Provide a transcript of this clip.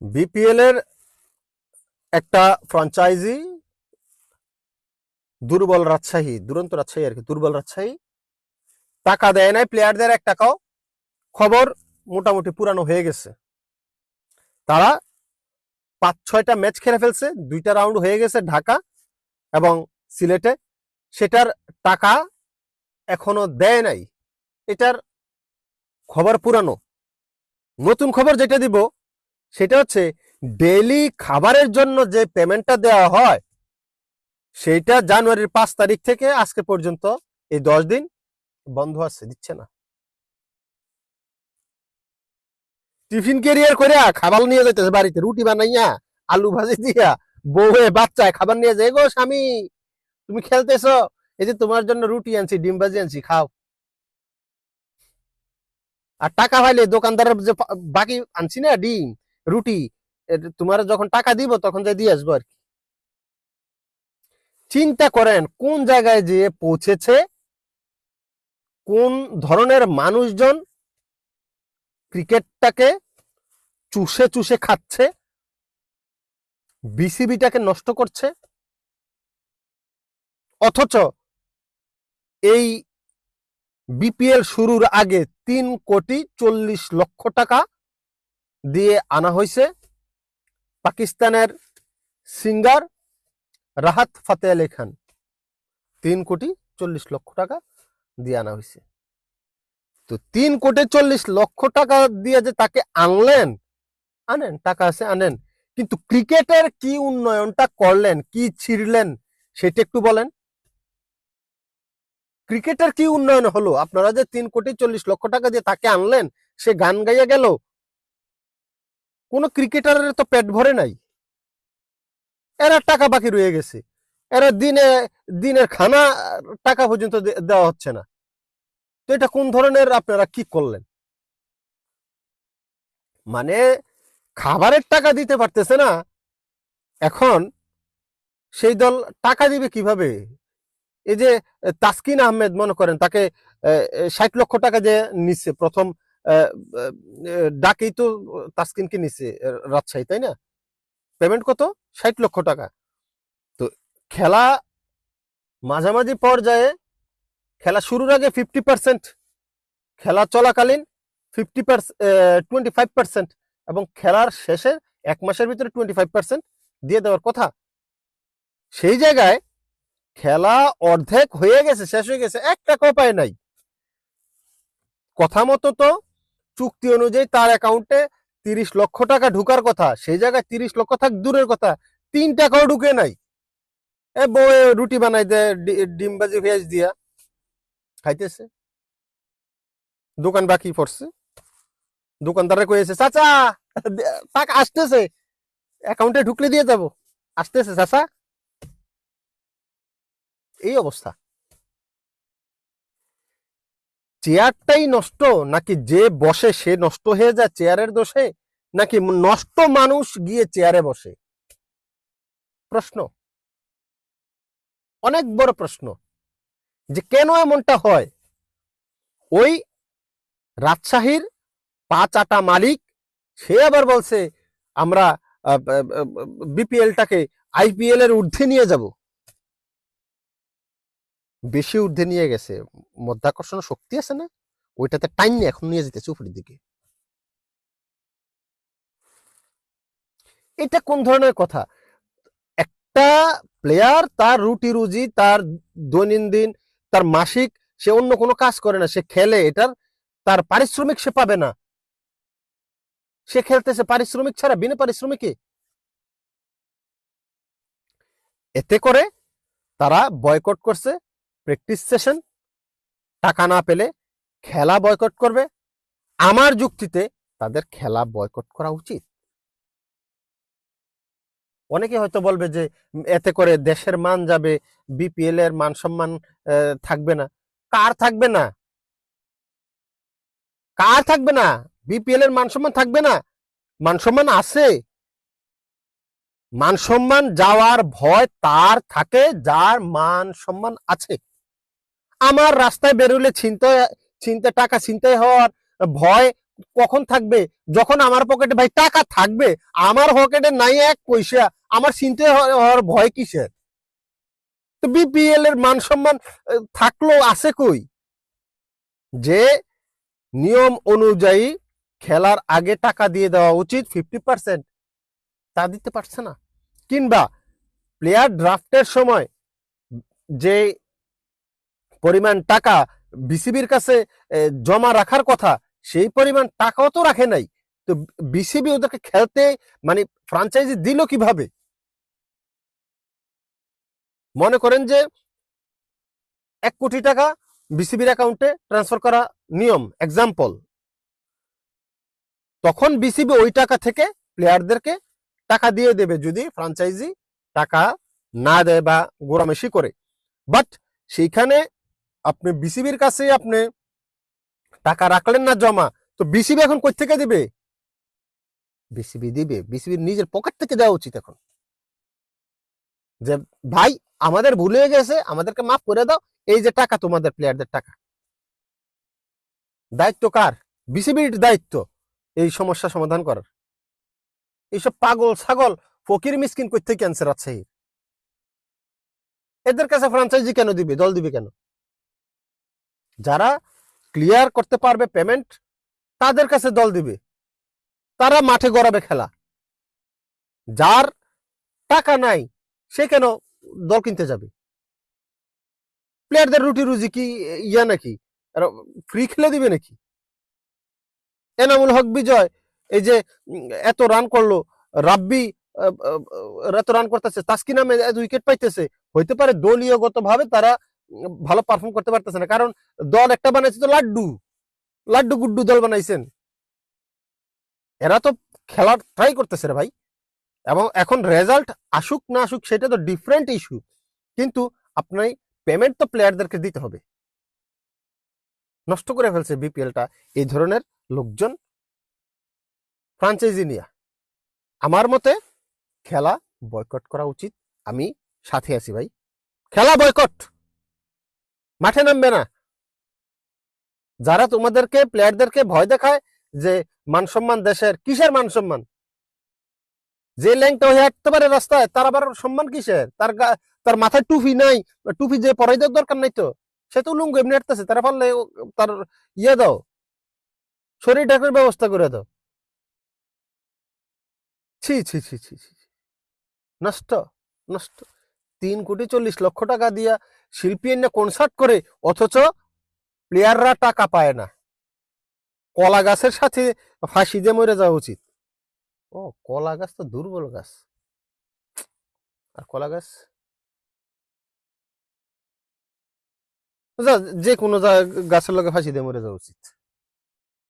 BPL এর একটা franchise দুর্বল রাজশাহী, দুরন্ত রাজশাহী আর কি, দুর্বল রাজশাহী, টাকা দেয় নাই প্লেয়ারদের এক টাকাও। খবর মোটামুটি পুরানো হয়ে গেছে। তারা পাঁচ ছয়টা ম্যাচ খেলে ফেলছে, দুইটা রাউন্ড হয়ে গেছে ঢাকা এবং সিলেটে। সেটার টাকা এখনও দেয় নাই। এটার খবর পুরানো। নতুন খবর যেটা দিব সেটা হচ্ছে ডেইলি খাবারের জন্য যে পেমেন্টটা দেওয়া হয় সেইটা জানুয়ারির পাঁচ তারিখ থেকে আজকে পর্যন্ত এই দশ দিন বন্ধ আছে, দিচ্ছে না। টিফিন ক্যারিয়ার করে খাবার নিয়ে যাইতেছে বাড়িতে, রুটি বানাইয়া, আলু ভাজি দিয়া, বউয়ে, বাচ্চায় খাবার নিয়ে যায় গো স্বামী, তুমি খেলতেছো, এই যে তোমার জন্য রুটি আনছি, ডিম ভাজি আনছি, খাও। আর টাকা পাইলে দোকানদারের যে বাকি আনছি না, ডিম রুটি তোমার যখন টাকা দিব তখন যাই দিয়ে আসব আর কি। চিন্তা করেন কোন জায়গায় যেয়ে পৌঁছেছে, কোন ধরনের মানুষজন ক্রিকেটটাকে চুষে চুষে খাচ্ছে, বিসিবিটাকে নষ্ট করছে, অথচ এই বিপিএল শুরুর আগে তিন কোটি চল্লিশ লক্ষ টাকা দিয়ে আনা হয়েছে পাকিস্তানের সিঙ্গার রাহাত ফাতে আলী খান। তিন কোটি চল্লিশ লক্ষ টাকা দিয়ে আনা হয়েছে তো তিন কোটি চল্লিশ লক্ষ টাকা দিয়ে যে তাকে আনলেন, আনেন, টাকা আছে, আনেন। কিন্তু ক্রিকেটের কি উন্নয়নটা করলেন, কি ছিড়লেন, সেটা একটু বলেন। ক্রিকেটের কি উন্নয়ন হলো? আপনারা যে তিন কোটি চল্লিশ লক্ষ টাকা দিয়ে তাকে আনলেন, সে গান গাইয়া গেল কোন ক্রিকেটারের তো পেট ভরে নাই। এরা টাকা বাকি রয়ে গেছে। এরা দিনে, দিনের খানা, টাকা পর্যন্ত দেওয়া হচ্ছে না। তো এটা কোন ধরনের আপনারা কি করলেন? মানে খাবারের টাকা দিতে পারতেছে না। এখন সেই দল টাকা দিবে কীভাবে? এই যে তাসকিন আহমেদ মনে করেন, তাকে ষাট লক্ষ টাকা যে নিচ্ছে প্রথম ডাকেই তো তাসকিনকে আহ, রাজশাহী তাই না? পেমেন্ট কত? ষাট লক্ষ টাকা। তো খেলা মাঝামাঝি পর্যায়ে খেলা শুরুর আগে ফিফটি পার্সেন্ট খেলা চলাকালীন ফিফটি টোয়েন্টি ফাইভ পার্সেন্ট এবং খেলার শেষে এক মাসের ভিতরে টোয়েন্টি ফাইভ পার্সেন্ট দিয়ে দেওয়ার কথা। সেই জায়গায় খেলা অর্ধেক হয়ে গেছে শেষ হয়ে গেছে এক টাকাও পায় নাই। কথা মতো তো চুক্তি অনুযায়ী তার অ্যাকাউন্টে তিরিশ লক্ষ টাকা ঢুকার কথা। সেই জায়গায় তিরিশ লক্ষ থাক, দূরের কথা। তিন টাকাও ঢুকে নাই। এ বউ রুটি বানাই দেয় ডিম বাজি পেঁয়াজ দিয়া। খাইতেছে। দোকান বাকি পড়ছে। দোকানদারে কয়েছে চাচা টাকা আসতেছে। অ্যাকাউন্টে ঢুকলে দিয়ে যাব। আসতেছে, চাচা। এই অবস্থা। চেয়ারটাই নষ্ট, নাকি যে বসে সে নষ্ট হয়ে যায় চেয়ারের দোষে, নাকি নষ্ট মানুষ গিয়ে চেয়ারে বসে? প্রশ্ন। অনেক বড় প্রশ্ন। যে কেন এমনটা হয়? ওই রাজশাহীর পাঁচ আটা মালিক, সে আবার বলছে, আমরা বিপিএলটাকে আইপিএল এর ঊর্ধ্বে নিয়ে যাব। বেশি ঊর্ধ্বে নিয়ে গেছে। মধ্যাকর্ষণ শক্তি আছে না? ওইটাতে টাইম নিয়ে এখন নিয়ে যেতেছে উপরের দিকে। এটা কোন ধরনের কথা? একটা প্লেয়ার তার রুটি রুজি, তার দৈনন্দিন, তার মাসিক, সে অন্য কোনো কাজ করে না, সে খেলে, এটার তার পারিশ্রমিক সে পাবে না। সে খেলতেছে পারিশ্রমিক ছাড়া, বিনা পারিশ্রমিকে। এতে করে তারা বয়কট করছে প্র্যাকটিস সেশন টাকা না পেলে খেলা বয়কট করবে। আমার যুক্তিতে তাদের খেলা বয়কট করা উচিত। অনেকে হয়তো বলবে যে এতে করে দেশের মান যাবে বিপিএল এর মান সম্মান থাকবে না। কার থাকবে না? কার থাকবে না? বিপিএল এর মান সম্মান থাকবে না? মান সম্মান আছে। মান সম্মান যাওয়ার ভয় তার থাকে, যার মান সম্মান আছে। আমার রাস্তায় বেরোলে ছিনতাই ছিনতে টাকা ছিনতাই হওয়ার ভয় কখন থাকবে? যখন আমার পকেটে ভাই টাকা থাকবে আমার পকেটে নাই এক পয়সা আমার চিনতে হওয়ার ভয় কিসের? তো বিপিএল এর মান সম্মান আহ, থাকলেও আছে কই? যে নিয়ম অনুযায়ী খেলার আগে টাকা দিয়ে দেওয়া উচিত ফিফটি পার্সেন্ট তা দিতে পারছে না। কিংবা প্লেয়ার ড্রাফটের সময় যে পরিমাণ টাকা বিসিবির কাছে জমা রাখার কথা, সেই পরিমাণ টাকাও তো রাখে নাই। তো বিসিবি ওদেরকে খেলতে মানে ফ্রাঞ্চাইজি দিল কীভাবে? মনে করেন যে এক কোটি টাকা বিসিবির অ্যাকাউন্টে ট্রান্সফার করা নিয়ম এক্সাম্পল তখন বিসিবি ওই টাকা থেকে প্লেয়ারদেরকে টাকা দিয়ে দেবে যদি ফ্রাঞ্চাইজি টাকা না দেয় বা গোড়ামেশি করে। বাট সেইখানে আপনি বিসিবির কাছে আপনি টাকা রাখলেন না জমা, তো বিসিবি এখন কই থেকে দিবে। বিসিবি দিবে বিসিবির নিজের পকেট থেকে দেওয়া উচিত এখন। যে, ভাই, আমাদের ভুল হয়ে গেছে, আমাদেরকে মাফ করে দাও, এই যে টাকা তোমাদের প্লেয়ারদের টাকা। দায়িত্ব কার? বিসিবির দায়িত্ব এই সমস্যা সমাধান করার। এইসব পাগল, ছাগল, ফকির, মিসকিন থেকে ক্যান্সার আছে এদের কাছে ফ্রাঞ্চাইজি কেন দিবে? দল দিবে কেন? যারা ক্লিয়ার করতে পারবে পেমেন্ট তাদের কাছে দল দিবে। তারা মাঠে গড়াবে খেলা। যার টাকা নাই, সে কেন দল কিনতে যাবে? প্লেয়ারদের রুটি রুজি কি ইয়া নাকি? ফ্রি খেলে দিবে নাকি? এনামুল হক বিজয়, এই যে, এত রান করল, রাব্বি এত রান করতেছে তাস্কি নামে এত উইকেট পাইতেছে। হইতে পারে দলীয়গত ভাবে তারা ভালো পারফর্ম করতে পারতেছে না। কারণ দল একটা বানাইছে তো লাড্ডু। লাড্ডু গুড্ডু দল বানাইছেন। এরা তো খেলার ট্রাই করতেছে রে ভাই। এবং এখন রেজাল্ট আসুক না আসুক সেটা তো ডিফারেন্ট ইস্যু কিন্তু আপনি পেমেন্ট তো প্লেয়ারদেরকে দিতে হবে। নষ্ট করে ফেলছে বিপিএলটা এই ধরনের লোকজন। ফ্রাঞ্চাইজি নিয়ে। আমার মতে খেলা বয়কট করা উচিত। আমি সাথে আছি ভাই। খেলা বয়কট মাঠে নামবে না। যারা তোমাদেরকে প্লেয়ারদেরকে ভয় দেখায় যে মান সম্মান দেশের কিসের মান সম্মান যে ল্যাংটা হয়ে হাঁটতে পারে রাস্তায়, তার আবার সম্মান কিসের? তার তার মাথায় টুপি নাই, টুপি যে পরাই দেওয়ার দরকার নাই তো। সে তো লুঙ্গ এমনি হাঁটতেছে, তারা পারলে তার ইয়ে দাও, শরীর ঢাকার ব্যবস্থা করে দাও। ছি ছি ছি ছি ছি। নষ্ট নষ্ট। তিন কোটি চল্লিশ লক্ষ টাকা দিয়া শিল্পী এনে কনসার্ট করে, অথচ প্লেয়াররা টাকা পায় না। কলা গাছের সাথে ফাঁসি দিয়ে মরে যাওয়া উচিত। ও, কলা গাছ তো দুর্বল গাছ। আর কলা গাছ? যে কোনো গাছের লগে ফাঁসি দিয়ে মরে যাওয়া উচিত।